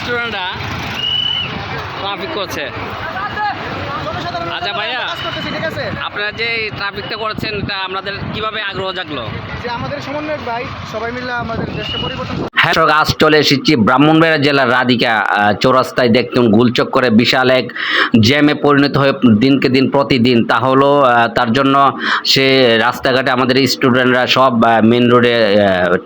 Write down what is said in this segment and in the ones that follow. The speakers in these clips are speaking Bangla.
স্টুডেন্টরা ট্রাফিক করছে। আচ্ছা ভাইয়া, আপনারা যে ট্রাফিকটা করেছেন এটা আপনাদের কীভাবে আগ্রহ জাগলো? যে আমাদের সমন্বয়ক ভাই, সবাই মিলে আমাদের দেশকে পরিবর্তন হ্যাঁ আজ চলে এসেছি। ব্রাহ্মণবাড়িয়া জেলার রাধিকা চৌরাস্তায় দেখতেন গুলচক করে বিশাল এক জ্যামে পরিণত হয়ে দিনকে দিন প্রতিদিন। তা হলো তার জন্য সে রাস্তাঘাটে আমাদের স্টুডেন্টরা সব মেন রোডে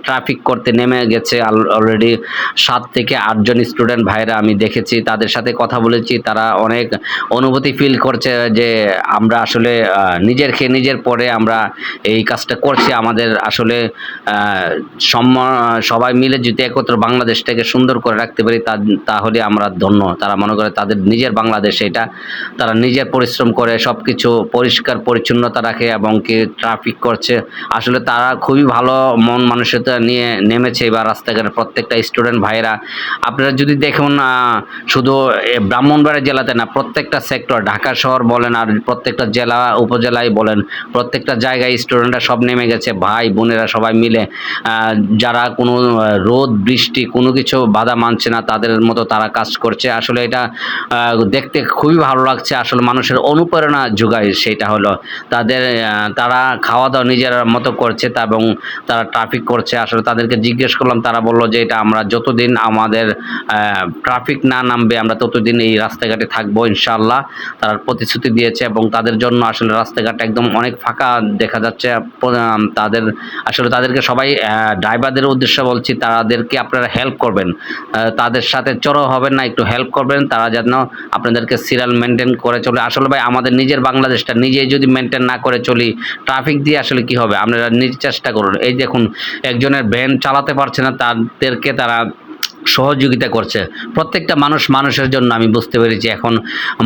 ট্রাফিক করতে নেমে গেছে। অলরেডি সাত থেকে আটজন স্টুডেন্ট ভাইরা আমি দেখেছি। তাদের সাথে কথা বলেছি। তারা অনেক অনুভূতি ফিল করছে যে আমরা আসলে নিজের খেয়ে নিজের পরে আমরা এই কাজটা করছি। আমাদের আসলে আহ, সম্ম- সবাই মিলে যদি একত্র বাংলাদেশটাকে সুন্দর করে রাখতে পারি তাহলে আমরা ধন্য। তারা মনে করে তাদের নিজের বাংলাদেশ এটা। তারা নিজের পরিশ্রম করে সব কিছু পরিষ্কার পরিচ্ছন্নতা রাখে এবং কি ট্রাফিক করছে। আসলে তারা খুবই ভালো মন মানসিকতা নিয়ে নেমেছে এবার রাস্তাঘাটে প্রত্যেকটা স্টুডেন্ট ভাইয়েরা। আপনারা যদি দেখুন শুধু ব্রাহ্মণবাড়িয়া জেলাতে না, প্রত্যেকটা সেক্টর ঢাকা শহর বলেন আর প্রত্যেকটা জেলা, উপজেলায় বলেন, প্রত্যেকটা জায়গায় স্টুডেন্টরা সব নেমে গেছে। ভাই, বোনেরা সবাই মিলে যারা কোনো রোদ, বৃষ্টি, কোনো কিছু বাধা মানছে না, তাদের মতো তারা কাজ করছে। আসলে এটা দেখতে খুবই ভালো লাগছে। আসলে মানুষের অনুপ্রেরণা যোগায়, সেটা হলো তাদের তারা খাওয়া দাওয়া নিজের মতো করছে তা এবং তারা ট্রাফিক করছে। আসলে তাদেরকে জিজ্ঞেস করলাম, তারা বলল যে এটা আমরা যতদিন আমাদের ট্রাফিক না নামবে, আমরা ততদিন এই রাস্তাঘাটে থাকব ইনশাল্লাহ তারা প্রতিশ্রুতি দিয়েছে এবং তাদের জন্য আসলে রাস্তাঘাট একদম অনেক ফাঁকা দেখা যাচ্ছে। তাদের, আসলে তাদেরকে সবাই ড্রাইভারদের উদ্দেশ্যে বলছি তাদেরকে আপনারা হেল্প করবেন। তাদের সাথে চড়ো হবেন না, একটু হেল্প করবেন। তারা যেন আপনাদেরকে সিরিয়াল মেনটেন করে চলে। আসলে ভাই, আমাদের নিজের বাংলাদেশটা নিজেই যদি মেনটেন না করে চলি ট্রাফিক দিয়ে আসলে কি হবে? আপনারা নিজ চেষ্টা করুন। এই দেখুন, একজনের ভ্যান চালাতে পারছে না, তাদেরকে তারা সহযোগিতা করছে। প্রত্যেকটা মানুষ মানুষের জন্য, আমি বুঝতে পেরেছি। এখন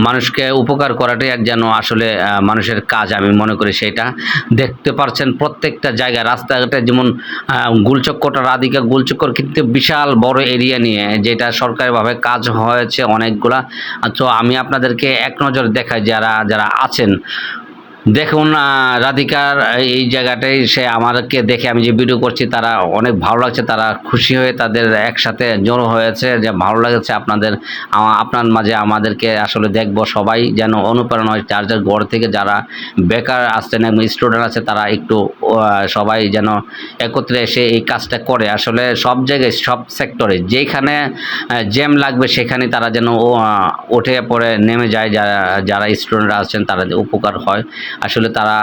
মানুষকে উপকার করাটাই যেন আসলে মানুষের কাজ, আমি মনে করি সেটা। দেখতে পারছেন প্রত্যেকটা জায়গায়, রাস্তাঘাটে যেমন গুলচক্করটা, রাধিকা গুলচক্কর কিন্তু বিশাল বড় এরিয়া নিয়ে, যেটা সরকারিভাবে কাজ হয়েছে অনেকগুলা। তো আমি আপনাদেরকে এক নজর দেখাই, যারা যারা আছেন। দেখুন রাধিকার, এই জায়গাটাই সে আমাদেরকে দেখে আমি যে ভিডিও করছি, তারা অনেক ভালো লাগছে, তারা খুশি হয়ে তাদের একসাথে জড়ো হয়েছে, যে ভালো লাগছে আপনাদের আপনার মাঝে আমাদেরকে আসলে দেখব সবাই যেন অনুপ্রেরণা হয়, যার যার ঘর থেকে যারা বেকার আসছেন এবং স্টুডেন্ট আছে, তারা একটু সবাই যেন একত্রে এসে এই কাজটা করে। আসলে সব জায়গায়, সব সেক্টরে যেখানে জ্যাম লাগবে সেখানে তারা যেন উঠে পড়ে, নেমে যায়, যারা যারা স্টুডেন্টরা আছেন, তারা উপকার হয়। আসলে তারা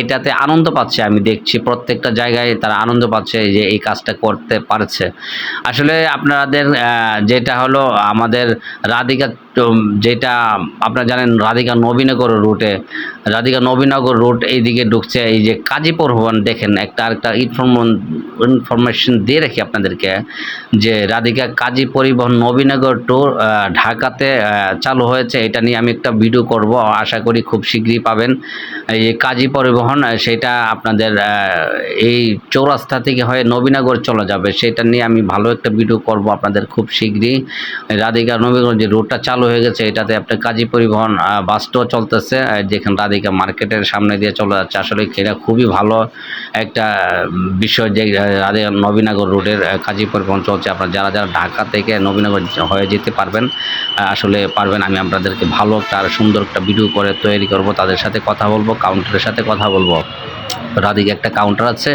এটাতে আনন্দ পাচ্ছে, আমি দেখছি প্রত্যেকটা জায়গায় তারা আনন্দ পাচ্ছে যে এই কাজটা করতে পারছে। আসলে আপনাদের যেটা হলো আমাদের রাধিকা যেটা আপনারা জানেন রাধিকা নবীনগর রুটে রাধিকা নবীনগর রুট এইদিকে ঢুকছে, এই যে কাজীপুর ভবন দেখেন, একটা আরেকটা ইনফরম ইনফরমেশন দিয়ে রাখি আপনাদেরকে, যে রাধিকা কাজী পরিবহন নবীনগর টু ঢাকাতে চালু হয়েছে। এটা নিয়ে আমি একটা ভিডিও করব, আশা করি খুব শীঘ্রই পাবেন। এই কাজী পরিবহন আহ, সেটা আপনাদের এই চৌরাস্তা থেকে হয়ে নবীনগর চলে যাবে। সেটা নিয়ে আমি ভালো একটা ভিডিও করব আপনাদের খুব শীঘ্রই। রাধিকা নবীনগর যে রোডটা চালু হয়ে গেছে এটাতে আপনার কাজী পরিবহন বাসটাও চলতেছে যেখানে রাধিকা মার্কেটের সামনে দিয়ে চলে যাচ্ছে। আসলে এটা খুবই ভালো একটা বিষয় যে রাধিকা নবীনগর রোডের কাজী পরিবহন চলছে। আপনার যারা যারা ঢাকা থেকে নবীনগর হয়ে যেতে পারবেন আসলে পারবেন। আমি আপনাদেরকে ভালো একটা আর সুন্দর একটা ভিডিও করে তৈরি করব। তাদের সাথে কথা বলব কাউন্টারের সাথে কথা বলব। রাদিকে একটা কাউন্টার আছে।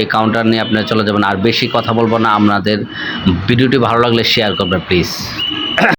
এই কাউন্টার নিয়ে আপনারা চলে যাবেন। আর বেশি কথা বলব না। আপনাদের ভিডিওটি ভালো লাগলে শেয়ার করবেন প্লিজ